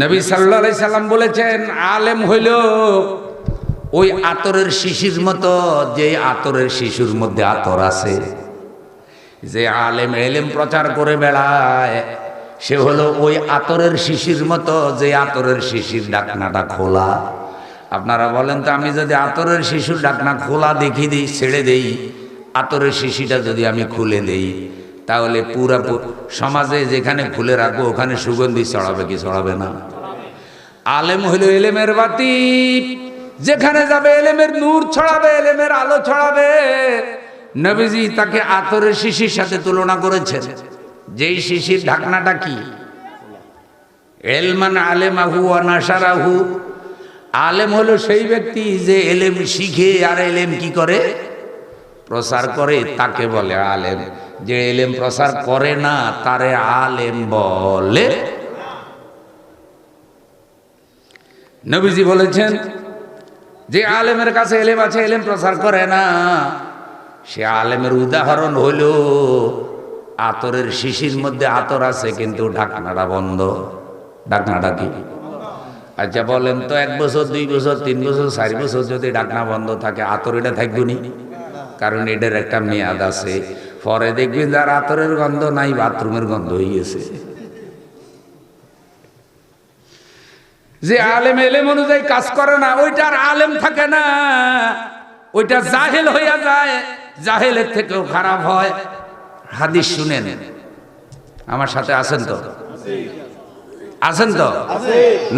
নবী সাল্লাহ সাল্লাম বলেছেন, আলেম হইল ওই আতরের শিশির মতো যে আতরের শিশুর মধ্যে আতর আছে। যে আলেম এলেম প্রচার করে বেড়ায়, সে হলো ওই আতরের শিশির মতো, যে আতরের শিশির ডাকনাটা খোলা। আপনারা বলেন তো, আমি যদি আতরের শিশুর ডাকনা খোলা দেখি দিই, ছেড়ে দেই, আতরের শিশিটা যদি আমি খুলে দেই তাহলে পুরা সমাজে যেখানে খুলে রাখব, ওখানে সুগন্ধি ছড়াবে কি ছড়াবে না? আলেম হইল এলেমের বাতি। যেখানে যাবে এলেমের নূর ছড়াবে, এলেমের আলো ছড়াবে। নবীজি তাকে আতরের শিশির সাথে তুলনা করেছেন। যেই শিশির ঢাকনাটা কি? এলমান আলেম আলেমাহু অনাসারাহু আলেম হলো সেই ব্যক্তি যে এলেম শিখে আর এলেম কি করে? প্রচার করে তাকে বলে আলেম। যে এলেম প্রচার করে না, তারে আলেম বলে। নবীজি বলেছেন, যে আলেমের কাছে এলেম আছে, এলেম প্রচার করে না। সে আলেমের উদাহরণ হইল আতরের শিশির মধ্যে আতর আছে, কিন্তু ঢাকনাটা বন্ধ। ঢাকনাটা কি? আচ্ছা বলেন তো, এক বছর, দুই বছর, তিন বছর, চার বছর যদি ঢাকনা বন্ধ থাকে, আতর এটা থাকবে নি? কারণ এটার একটা মেয়াদ আছে। পরে দেখবেন যার আতরের গন্ধ নাই বাথরুমের গন্ধ হয়ে গেছে যে আলেম এলেম অনুযায়ী কাজ করে না ওইটার আলেম থাকে না। ওইটা জাহেল হইয়া যায় জাহেলের থেকেও খারাপ হয়। হাদিস শুনেন। আমার সাথে আছেন তো? আছেন তো?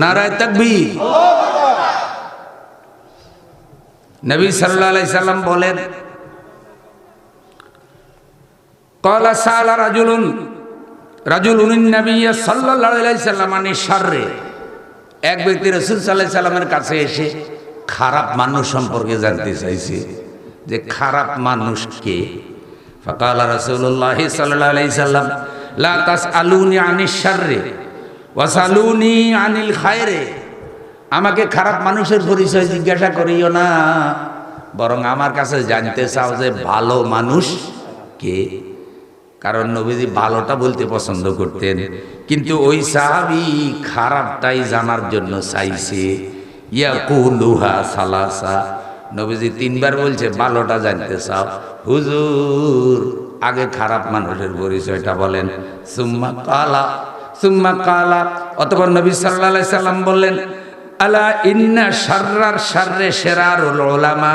নারায় তাকবি নবী সাল্লাল্লাহু আলাইহি সাল্লাম বলেন কলা সালা রাজুলুন রাজুল উনিন্নবিয়া সাল্লাহ সাল্লামানি সার্রে এক ব্যক্তি রসুল সাল্লাহ সাল্লামের কাছে এসে খারাপ মানুষ সম্পর্কে জানতে চাইছে যে খারাপ মানুষ মানুষকে ফকালা রসুল্লাহ সাল্লাহ আলাই সাল্লাম লাস আলুনি আনিস সার্রে ওয়াসালুনি আনিল খায়রে। আমাকে খারাপ মানুষের পরিচয় জিজ্ঞাসা করিও না, বরং আমার কাছে জানতে চাও যে ভালো মানুষ কে? কারণ নবীজি ভালোটা বলতে পছন্দ করতেন। কিন্তু ওই সাহাবি খারাপটাই জানার জন্য চাইছে। ইয়া ইয়াকুলুহা সালাসা। নবীজি তিনবার বলছে, ভালোটা জানতে চাও। হুজুর, আগে খারাপ মানুষের পরিচয়টা বলেন। সুম্মা কালা সুম্মা কালা। অতপর নবী আলাইহি সাল্লাম বললেন, আলা ইন্না শাররার শাররে শেরারুল উলামা।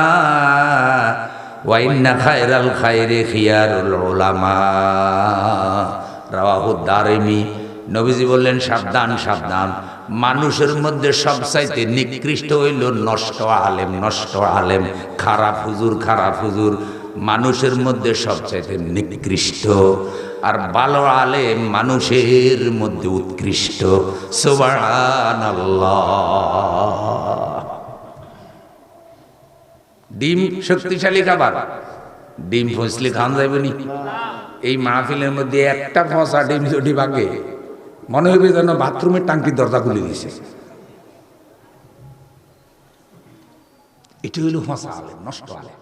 নবীজি বললেন, সাবধান সাবধান। মানুষের মধ্যে সবচাইতে নিকৃষ্ট হইল নষ্ট আলেম নষ্ট আলেম, খারাপ হুজুর খারাপ হুজুর। মানুষের মধ্যে সবচাইতে নিকৃষ্ট। আর ভালো আলেম মানুষের মধ্যে উৎকৃষ্ট। সুবহানাল্লাহ। ডিম শক্তিশালী খাবার। ডিম ফসলি খান যাইব নি? এই মাহফিলের মধ্যে একটা ফসা ডিম যদি ভাগে মনে হবে যেন বাথরুমের টাঙ্কির দরজা খুলে দিয়েছে। এটি হইল ফসা আলেম, নষ্ট আলেম।